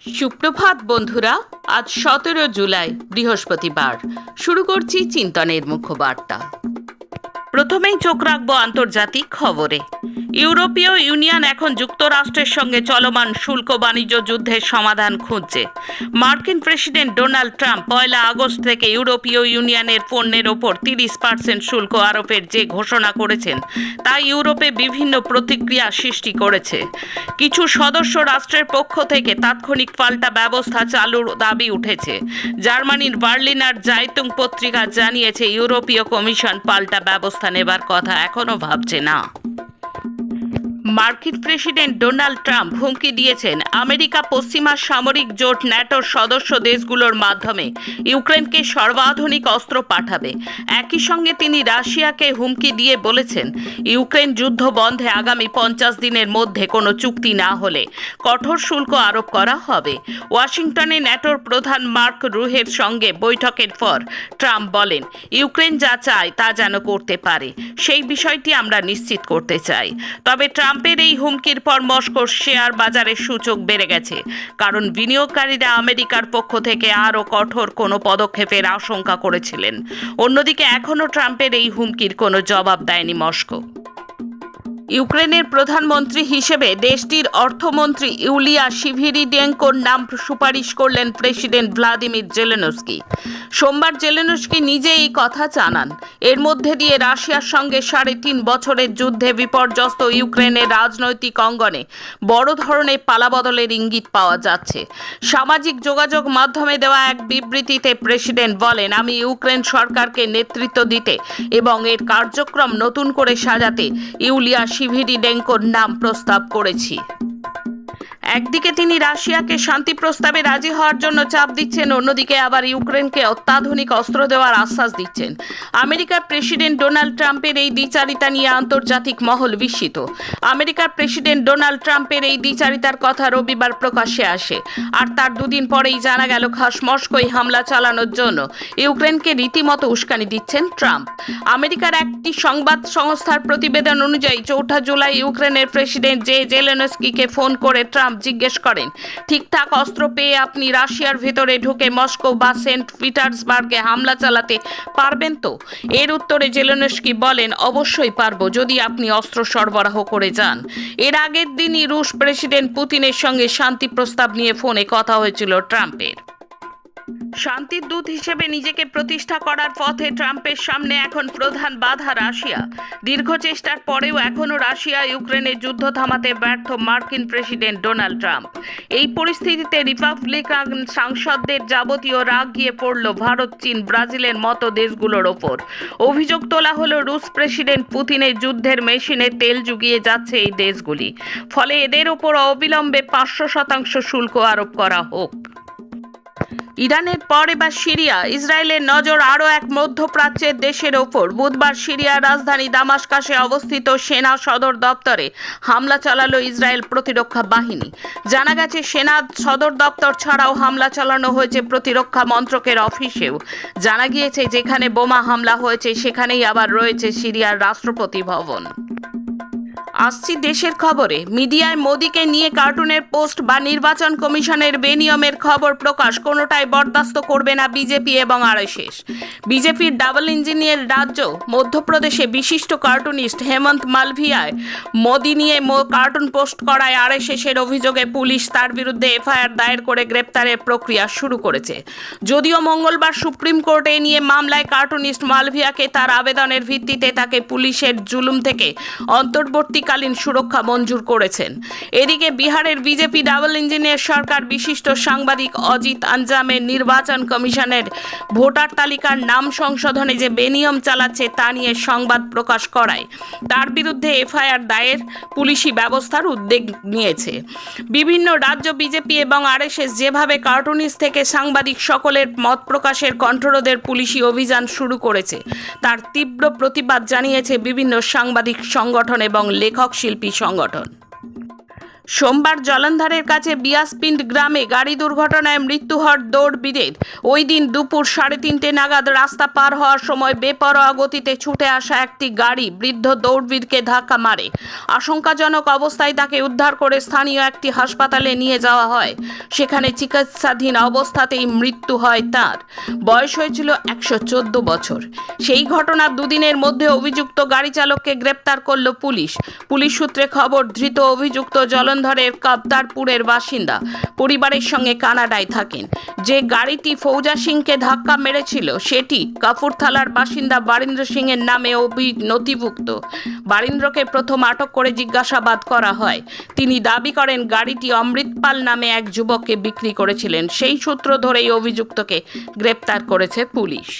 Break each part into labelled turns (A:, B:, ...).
A: সুপ্রভাত বন্ধুরা, আজ সতেরো জুলাই, বৃহস্পতিবার। শুরু করছি চিন্তনের মুখ্য বার্তা প্রথমেই চোখ রাখব আন্তর্জাতিক খবরে। ইউরোপীয় ইউনিয়ন এখন যুক্তরাষ্ট্রের সঙ্গে চলমান শুল্ক বাণিজ্য যুদ্ধের সমাধান খুঁজছে। মার্কিন প্রেসিডেন্ট ডোনাল্ড ট্রাম্প পয়লা আগস্ট থেকে ইউরোপীয় ইউনিয়নের পণ্যের ওপর তিরিশ পার্সেন্ট শুল্ক আরোপের যে ঘোষণা করেছেন, তা ইউরোপে বিভিন্ন প্রতিক্রিয়া সৃষ্টি করেছে। কিছু সদস্য রাষ্ট্রের পক্ষ থেকে তাৎক্ষণিক পাল্টা ব্যবস্থা চালুর দাবি উঠেছে। জার্মানির বার্লিনার জাইতুং পত্রিকা জানিয়েছে, ইউরোপীয় কমিশন পাল্টা ব্যবস্থা নেবার কথা এখনও ভাবছে না। মার্কিন প্রেসিডেন্ট ডোনাল্ড ট্রাম্প হুমকি দিয়েছেন আমেরিকা পশ্চিমা সামরিক জোট ন্যাটোর সদস্য দেশগুলোর মাধ্যমে ইউক্রেনকে সর্বাধুনিক অস্ত্র পাঠাবে। একই সঙ্গে তিনি রাশিয়াকে হুমকি দিয়ে বলেছেন, ইউক্রেন যুদ্ধ বন্ধে আগামী পঞ্চাশ দিনের মধ্যে কোনো চুক্তি না হলে কঠোর শুল্ক আরোপ করা হবে। ওয়াশিংটনে ন্যাটোর প্রধান মার্ক রুহের সঙ্গে বৈঠকের পর ট্রাম্প বলেন, ইউক্রেন যা চায় তা যেন করতে পারে, সেই বিষয়টি আমরা নিশ্চিত করতে চাই। তবে ট্রাম্পের এই হুমকির পর মস্কোর শেয়ার বাজারের সূচক বেড়ে গেছে। কারণ বিনিয়োগকারীরা আমেরিকার পক্ষ থেকে আরও কঠোর কোনো পদক্ষেপের আশঙ্কা করেছিলেন। অন্যদিকে এখনও ট্রাম্পের এই হুমকির কোনো জবাব দেয়নি মস্কো। ইউক্রেনের প্রধানমন্ত্রী হিসেবে দেশটির অর্থমন্ত্রী ইউলিয়া শিভিরিডেঙ্কোর নাম সুপারিশ করলেন প্রেসিডেন্ট ভ্লাদিমির জেলেনস্কি। সোমবার জেলেনস্কি নিজে এই কথা জানান। এর মধ্যে দিয়ে রাশিয়ার সঙ্গে সাড়ে তিন বছরের যুদ্ধে বিপর্যস্ত ইউক্রেনের রাজনৈতিক অঙ্গনে বড় ধরনের পালাবদলের ইঙ্গিত পাওয়া যাচ্ছে। সামাজিক যোগাযোগ মাধ্যমে দেওয়া এক বিবৃতিতে প্রেসিডেন্ট বলেন, আমি ইউক্রেন সরকারকে নেতৃত্ব দিতে এবং এর কার্যক্রম নতুন করে সাজাতে ইউলিয়া শিভিরিডেঙ্কোর নাম প্রস্তাব করেছি। একদিকে তিনি রাশিয়াকে শান্তি প্রস্তাবে রাজি হওয়ার জন্য চাপ দিচ্ছেন, অন্যদিকে আবার ইউক্রেনকে অত্যাধুনিক অস্ত্র দেওয়ার আশ্বাস দিচ্ছেন। আমেরিকার প্রেসিডেন্ট ডোনাল্ড ট্রাম্পের এই দ্বিচারিতা নিয়ে আন্তর্জাতিক মহল বিস্মিত। আমেরিকার প্রেসিডেন্ট ডোনাল্ড ট্রাম্পের এই দ্বিচারিতার কথা রবিবার প্রকাশ্যে আসে। আর তার দুদিন পরেই জানা গেল, খাস মস্কোয় হামলা চালানোর জন্য ইউক্রেনকে রীতিমতো উস্কানি দিচ্ছেন ট্রাম্প। আমেরিকার একটি সংবাদ সংস্থার প্রতিবেদন অনুযায়ী, চৌঠা জুলাই ইউক্রেনের প্রেসিডেন্ট জে জেলেনস্কিকে ফোন করে ট্রাম্প জিজ্ঞেস করেন, ঠিকঠাক অস্ত্র পেয়ে আপনি রাশিয়ার ভেতরে ঢুকে মস্কো বা সেন্ট পিটার্সবার্গে হামলা চালাতে পারবেন তো? এর উত্তরে জেলেনস্কি বলেন, অবশ্যই পারব যদি আপনি অস্ত্র সরবরাহ করে যান। এর আগের দিনই রুশ প্রেসিডেন্ট পুতিনের সঙ্গে শান্তি প্রস্তাব নিয়ে ফোনে কথা হয়েছিল ট্রাম্পের। শান্তির দূত হিসেবে নিজেকে প্রতিষ্ঠা করার পথে ট্রাম্পের সামনে এখন প্রধান বাধা রাশিয়া। দীর্ঘ চেষ্টার পরেও এখনও রাশিয়া ইউক্রেনের যুদ্ধ থামাতে ব্যর্থ মার্কিন প্রেসিডেন্ট ডোনাল্ড ট্রাম্প। এই পরিস্থিতিতে রিপাবলিকান সাংসদদের যাবতীয় রাগ গিয়ে পড়ল ভারত, চীন, ব্রাজিলের মতো দেশগুলোর ওপর। অভিযোগ তোলা হলো, রুশ প্রেসিডেন্ট পুতিনের যুদ্ধের মেশিনে তেল জুগিয়ে যাচ্ছে এই দেশগুলি। ফলে এদের ওপর অবিলম্বে পাঁচশো শতাংশ শুল্ক আরোপ করা হোক। ইরানের পর এবার সিরিয়া, ইসরায়েলের নজর আরও এক মধ্যপ্রাচ্যের দেশের ওপর। বুধবার সিরিয়ার রাজধানী দামাস্কাসে অবস্থিত সেনা সদর দপ্তরে হামলা চালালো ইসরায়েল প্রতিরক্ষা বাহিনী। জানা গেছে, সেনা সদর দপ্তর ছাড়াও হামলা চালানো হয়েছে প্রতিরক্ষা মন্ত্রকের অফিসেও। জানা গিয়েছে, যেখানে বোমা হামলা হয়েছে, সেখানেই আবার রয়েছে সিরিয়ার রাষ্ট্রপতি ভবন। আসছি দেশের খবরে। মিডিয়ায় মোদীকে নিয়ে কার্টুনের পোস্ট বা নির্বাচন কমিশনের বেনিয়মের খবর প্রকাশ, কোনোটাই বরদাস্ত করবে না বিজেপি এবং আরএসএস। বিজেপির ডাবল ইঞ্জিনিয়ার রাজ্য, মধ্যপ্রদেশে বিশিষ্ট কার্টুনিস্ট হেমন্ত মালভিয়ায় মোদী নিয়ে কার্টুন পোস্ট করায় আরএসএসের অভিযোগে পুলিশ তার বিরুদ্ধে এফআইআর দায়ের করে গ্রেপ্তারের প্রক্রিয়া শুরু করেছে। যদিও মঙ্গলবার সুপ্রিম কোর্টে নিয়ে মামলায় কার্টুনিস্ট মালভিয়াকে তার আবেদনের ভিত্তিতে তাকে পুলিশের জুলুম থেকে অন্তর্বর্তীকালীন সুরক্ষা মঞ্জুর করেছেন। এদিকে বিহারের বিজেপি ডাবল ইঞ্জিনিয়ার সরকার বিশিষ্ট সাংবাদিক অজিত আঞ্জামের নির্বাচন কমিশনের ভোটার তালিকার নাম সংশোধনে যে বেনিয়ম চালাচ্ছে তা নিয়ে সংবাদ প্রকাশ করায়। তার বিরুদ্ধে এফআইআর দায়ের পুলিশি ব্যবস্থার উদ্যোগ নিয়েছে। বিভিন্ন রাজ্য বিজেপি এবং আরএসএস যেভাবে কার্টুনিস্ট থেকে সাংবাদিক সকলের মত প্রকাশের কণ্ঠরোধের পুলিশি অভিযান শুরু করেছে, তার তীব্র প্রতিবাদ জানিয়েছে বিভিন্ন সাংবাদিক সংগঠন এবং লেখক। শিল্পী সংগঠন। সোমবার জলন্ধরের কাছে বিয়াসপিন্ড গ্রামে গাড়ি দুর্ঘটনায় মৃত্যু হওয়ার দৌড়বীরের ওই দিন দুপুর সাড়ে তিনটে নাগাদ রাস্তা পার হওয়ার সময় বেপরোয়া গতিতে ছুটে আসা একটি গাড়ি বৃদ্ধ দৌড়বীরকে ধাক্কা মারে। আশঙ্কাজনক অবস্থায় তাকে উদ্ধার করে স্থানীয় একটি হাসপাতালে নিয়ে যাওয়া হয়। সেখানে চিকিৎসাধীন অবস্থাতেই মৃত্যু হয় তার। বয়স হয়েছিল একশো চোদ্দ বছর। সেই ঘটনার দুদিনের মধ্যে অভিযুক্ত গাড়ি চালককে গ্রেপ্তার করল পুলিশ। পুলিশ সূত্রে খবর, ধৃত অভিযুক্ত জলন্ধরের কাপ্তারপুরের বাসিন্দা। পরিবারের সঙ্গে কানাডায় থাকেন। যে গাড়িটি ফৌজা সিংকে ধাক্কা মেরেছিল, সেটি কাপুরথালার বাসিন্দা বারীন্দ্র সিংয়ের নামে অভি নথিভুক্ত। বারীন্দ্রকে প্রথম আটক করে জিজ্ঞাসাবাদ করা হয়। তিনি দাবি করেন, গাড়িটি অমৃতপাল নামে এক যুবককে বিক্রি করেছিলেন। সেই সূত্র ধরেই অভিযুক্তকে গ্রেপ্তার করেছে পুলিশ।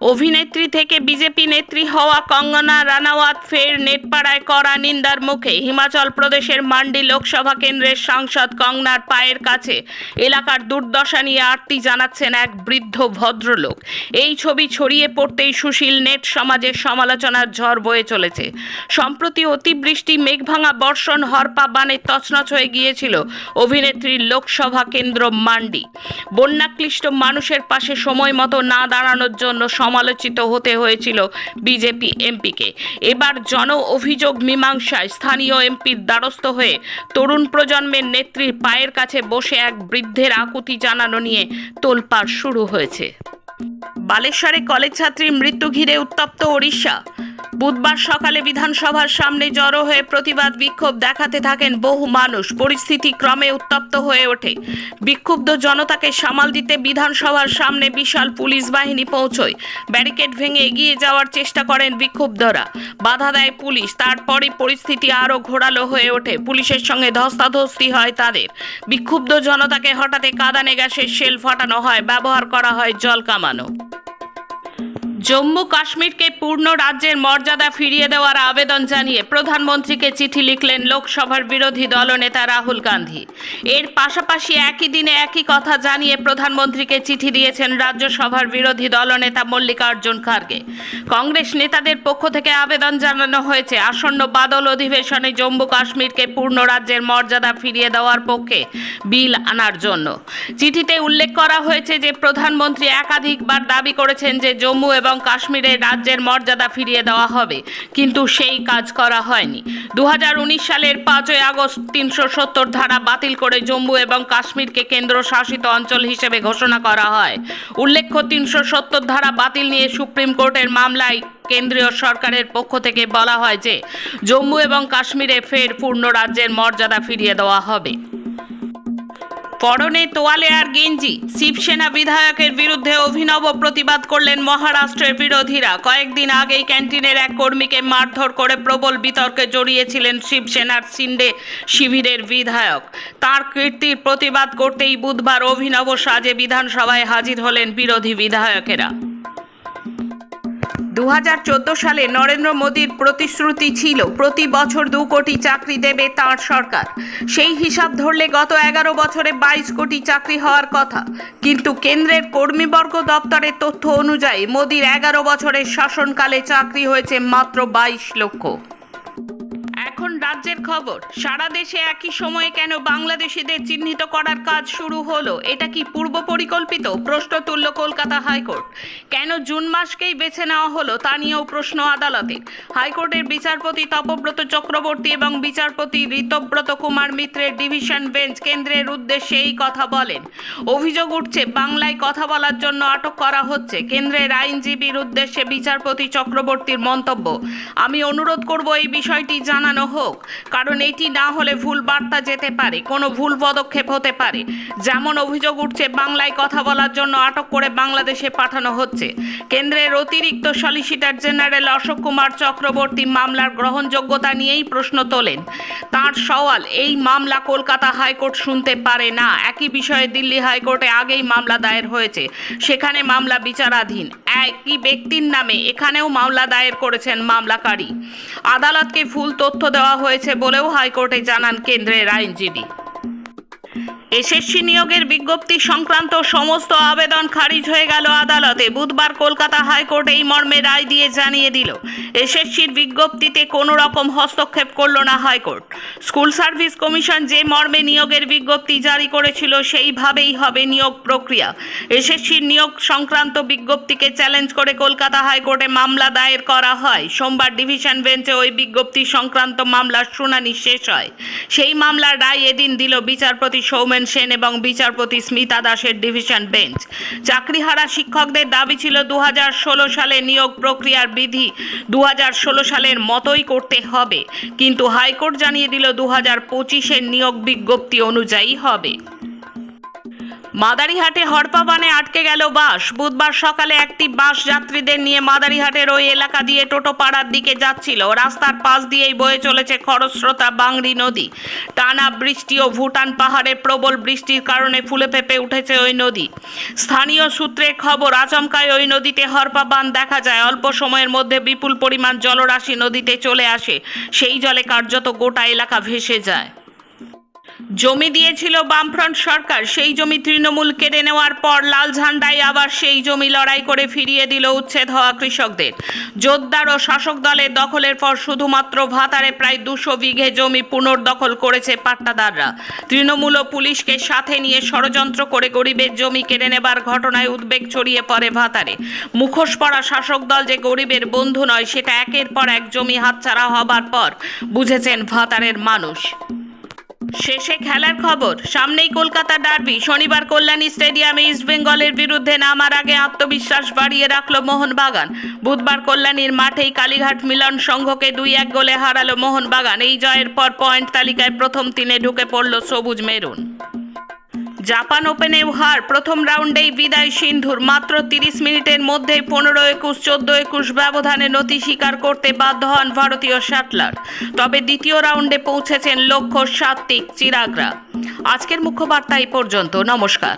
A: অভিনেত্রী থেকে বিজেপি নেত্রী হওয়া কঙ্গনা রানাওয়াত ফের নেটপাড়ায় কড়া নিন্দার মুখে। হিমাচল প্রদেশের মান্ডি লোকসভা কেন্দ্রের সাংসদ কঙ্গনার পায়ের কাছে এলাকার দুর্দশা নিয়ে আরতি জানাচ্ছেন এক বৃদ্ধ ভদ্রলোক। এই ছবি ছড়িয়ে পড়তেই সুশীল নেট সমাজের সমালোচনার ঝড় বয়ে চলেছে। সম্প্রতি অতিবৃষ্টি, মেঘভাঙা, বর্ষণ, হরপা বানে তছনছ হয়ে গিয়েছিল অভিনেত্রীর লোকসভা কেন্দ্র মান্ডি। বন্যাক্লিষ্ট মানুষের পাশে সময় মতো না দাঁড়ানোর জন্য সমালোচিত হতে হয়েছিল বিজেপি এমপিকে। এবার জন অভিযোগ মীমাংসায় স্থানীয় এমপির দ্বারস্থ হয়ে তরুণ প্রজন্মের নেত্রীর পায়ের কাছে বসে এক বৃদ্ধের আকুতি জানানো নিয়ে তোলপাড় শুরু হয়েছে। বালেশ্বরে কলেজ ছাত্রীর মৃত্যু ঘিরে উত্তপ্ত ওড়িশা। বুধবার সকালে বিধানসভার সামনে জড়ো হয়ে প্রতিবাদ বিক্ষোভ দেখাতে থাকেন বহু মানুষ। পরিস্থিতি ক্রমে উত্তপ্ত হয়ে ওঠে। বিক্ষুব্ধ জনতাকে সামাল দিতে বিধানসভার সামনে বিশাল পুলিশ বাহিনী পৌঁছয়। ব্যারিকেড ভেঙে এগিয়ে যাওয়ার চেষ্টা করেন বিক্ষুব্ধরা। বাধা দেয় পুলিশ। তারপরে পরিস্থিতি আরও ঘোরালো হয়ে ওঠে। পুলিশের সঙ্গে ধস্তাধস্তি হয় তাদের। বিক্ষুব্ধ জনতাকে হঠাৎ কাদানে গ্যাসের শেল ফাটানো হয়। ব্যবহার করা হয় জল কামানো। জম্মু কাশ্মীরকে পূর্ণ রাজ্যের মর্যাদা ফিরিয়ে দেওয়ার আবেদন জানিয়ে প্রধানমন্ত্রীকে চিঠি লিখলেন লোকসভার বিরোধী দলনেতা রাহুল গান্ধী। এর পাশাপাশি একই দিনে একই কথা জানিয়ে প্রধানমন্ত্রীকে চিঠি দিয়েছেন রাজ্যসভার বিরোধী দলনেতা মল্লিকার্জুন খার্গে। কংগ্রেস নেতাদের পক্ষ থেকে আবেদন জানানো হয়েছে, আসন্ন বাদল অধিবেশনে জম্মু কাশ্মীরকে পূর্ণ রাজ্যের মর্যাদা ফিরিয়ে দেওয়ার পক্ষে বিল আনার জন্য। চিঠিতে উল্লেখ করা হয়েছে যে, প্রধানমন্ত্রী একাধিকবার দাবি করেছেন যে, জম্মু এবং কাশ্মীরের রাজ্যের মর্যাদা ফিরিয়ে দেওয়া হবে। কিন্তু সেই কাজ করা হয়নি। দু সালের পাঁচই আগস্ট তিনশো সত্তর ধারা বাতিল করে জম্মু এবং কাশ্মীরকে কেন্দ্রশাসিত অঞ্চল হিসেবে ঘোষণা করা হয়। উল্লেখ্য, তিনশো সত্তর ধারা বাতিল নিয়ে সুপ্রিম কোর্টের মামলায় কেন্দ্রীয় সরকারের পক্ষ থেকে বলা হয় যে, জম্মু এবং কাশ্মীরে ফের পূর্ণ রাজ্যের মর্যাদা ফিরিয়ে দেওয়া হবে। পরনে তোয়ালে আর গেঞ্জি। শিবসেনা বিধায়কের বিরুদ্ধে অভিনব প্রতিবাদ করলেন মহারাষ্ট্রের বিরোধীরা। কয়েকদিন আগেই ক্যান্টিনের এক কর্মীকে মারধর করে প্রবল বিতর্কে জড়িয়েছিলেন শিবসেনার সিন্ডে শিবিরের বিধায়ক। তার কীর্তির প্রতিবাদ করতেই বুধবার অভিনব সাজে বিধানসভায় হাজির হলেন বিরোধী বিধায়কেরা। দু হাজার চোদ্দ সালে নরেন্দ্র মোদীর প্রতিশ্রুতি ছিল, প্রতি বছর দু কোটি চাকরি দেবে তাঁর সরকার। সেই হিসাব ধরলে গত এগারো বছরে বাইশ কোটি চাকরি হওয়ার কথা। কিন্তু কেন্দ্রের কর্মীবর্গ দপ্তরের তথ্য অনুযায়ী, মোদীর এগারো বছরের শাসনকালে চাকরি হয়েছে মাত্র বাইশ লক্ষ। রাজ্যের খবর। সারা দেশে একই সময়ে কেন বাংলাদেশিদের চিহ্নিত করার কাজ শুরু হলো, এটা কি পূর্ব পরিকল্পিত? প্রশ্ন তুলল কলকাতা হাইকোর্ট। কেন জুন মাসকেই বেছে নেওয়া হলো তা নিয়েও প্রশ্ন আদালতে হাইকোর্টের বিচারপতি তপব্রত চক্রবর্তী এবং বিচারপতি ঋতব্রত কুমার মিত্রের ডিভিশন বেঞ্চ কেন্দ্রের উদ্দেশ্যে এই কথা বলেন। অভিযোগ উঠছে, বাংলায় কথা বলার জন্য আটক করা হচ্ছে। কেন্দ্রের আইনজীবীর উদ্দেশ্যে বিচারপতি চক্রবর্তীর মন্তব্য। আমি অনুরোধ করব এই বিষয়টি জানানো হোক। কারণ এটি না হলে ভুল বার্তা যেতে পারে, কোনো ভুল পদক্ষেপ হতে পারে। যেমন অভিযোগ উঠছে, বাংলায় কথা বলার জন্য আটক করে বাংলাদেশে পাঠানো হচ্ছে। কেন্দ্রের অতিরিক্ত সলিসিটার জেনারেল অশোক কুমার চক্রবর্তী মামলার গ্রহণযোগ্যতা নিয়েই প্রশ্ন তোলেন। তার সওয়াল, এই মামলা কলকাতা হাইকোর্ট শুনতে পারে না। একই বিষয়ে দিল্লি হাইকোর্টে আগেই মামলা দায়ের হয়েছে। সেখানে মামলা বিচারাধীন। একই ব্যক্তির নামে এখানেও মামলা দায়ের করেছেন মামলাকারী। আদালতকে ভুল তথ্য দেওয়া হয়েছে বলেও হাইকোর্টে জানান কেন্দ্রের আইনজীবী। এসএসসি নিয়োগের বিজ্ঞপ্তি সংক্রান্ত সমস্ত আবেদন খারিজ হয়ে গেল আদালতে। বুধবার কলকাতা হাইকোর্ট এই মর্মে রায় দিয়ে জানিয়ে দিল, এসএসসির বিজ্ঞপ্তিতে কোনো রকম হস্তক্ষেপ করল না হাইকোর্ট। স্কুল সার্ভিস কমিশন যে মর্মে নিয়োগের বিজ্ঞপ্তি জারি করেছিল সেইভাবেই হবে নিয়োগ প্রক্রিয়া। এসএসসির নিয়োগ সংক্রান্ত বিজ্ঞপ্তিকে চ্যালেঞ্জ করে কলকাতা হাইকোর্টে মামলা দায়ের করা হয়। সোমবার ডিভিশন বেঞ্চে ওই বিজ্ঞপ্তি সংক্রান্ত মামলার শুনানি শেষ হয়। সেই মামলার রায় এদিন দিল বিচারপতি সৌমেন সেন এবং বিচারপতি স্মিতা দাসের ডিভিশন বেঞ্চ। চাকরিহারা শিক্ষকদের দাবি ছিল দুহাজার ষোলো সালে নিয়োগ প্রক্রিয়ার বিধি দু হাজার ষোলো সালের মতোই করতে হবে। কিন্তু হাইকোর্ট জানিয়ে দিল দু হাজার পঁচিশের নিয়োগ বিজ্ঞপ্তি অনুযায়ী হবে। মাদারিহাটে হরপাবানে আটকে গেল বাস। বুধবার সকালে একটি বাস যাত্রীদের নিয়ে মাদারিহাটের ওই এলাকা দিয়ে টোটো পাড়ার দিকে যাচ্ছিল। রাস্তার পাশ দিয়েই বয়ে চলেছে খরস্রোতা বাংরি নদী। টানা বৃষ্টি ও ভুটান পাহাড়ের প্রবল বৃষ্টির কারণে ফুলে ফেপে উঠেছে ওই নদী। স্থানীয় সূত্রে খবর, আচমকায় ওই নদীতে হরপাবান দেখা যায়। অল্প সময়ের মধ্যে বিপুল পরিমাণ জলরাশি নদীতে চলে আসে। সেই জলে কার্যত গোটা এলাকা ভেসে যায়। জমি দিয়েছিল বামফ্রন্ট সরকার, সেই জমি তৃণমূল কেড়ে নেওয়ার পর লাল ঝান্ডায় আবার সেই জমি লড়াই করে ফিরিয়ে দিল উচ্ছেদ হওয়া কৃষকদের। জোরদার ও শাসক দলের দখলের পর শুধুমাত্র ভাতারে প্রায় দুশো বিঘে জমি পুনর্দখল করেছে পাট্টাদাররা। তৃণমূল ও পুলিশকে সাথে নিয়ে ষড়যন্ত্র করে গরিবের জমি কেড়ে নেবার ঘটনায় উদ্বেগ ছড়িয়ে পড়ে ভাতারে। মুখোশ পড়া শাসক দল যে গরিবের বন্ধু নয়, সেটা একের পর এক জমি হাতছাড়া হবার পর, বুঝেছেন ভাতারের মানুষ। শেষে খেলার খবর। সামনেই কলকাতা ডার্বি, শনিবার কল্যাণী স্টেডিয়ামে ইস্টবেঙ্গলের বিরুদ্ধে নামার আগে আত্মবিশ্বাস বাড়িয়ে রাখল মোহনবাগান। বুধবার কল্যাণীর মাঠেই কালীঘাট মিলন সংঘকে দুই এক গোলে হারালো মোহনবাগান। এই জয়ের পর পয়েন্ট তালিকায় প্রথম তিনে ঢুকে পড়ল সবুজ মেরুন। জাপান ওপেনে হার। প্রথম রাউন্ডেই বিদায় সিন্ধুর। মাত্র তিরিশ মিনিটের মধ্যেই পনেরো একুশ, চোদ্দ একুশ ব্যবধানে নথি স্বীকার করতে বাধ্য হন ভারতীয় শাটলার। তবে দ্বিতীয় রাউন্ডে পৌঁছেছেন লক্ষ্য সাত্বিক চিরাগরা। আজকের মুখ্য বার্তা এই পর্যন্ত। নমস্কার।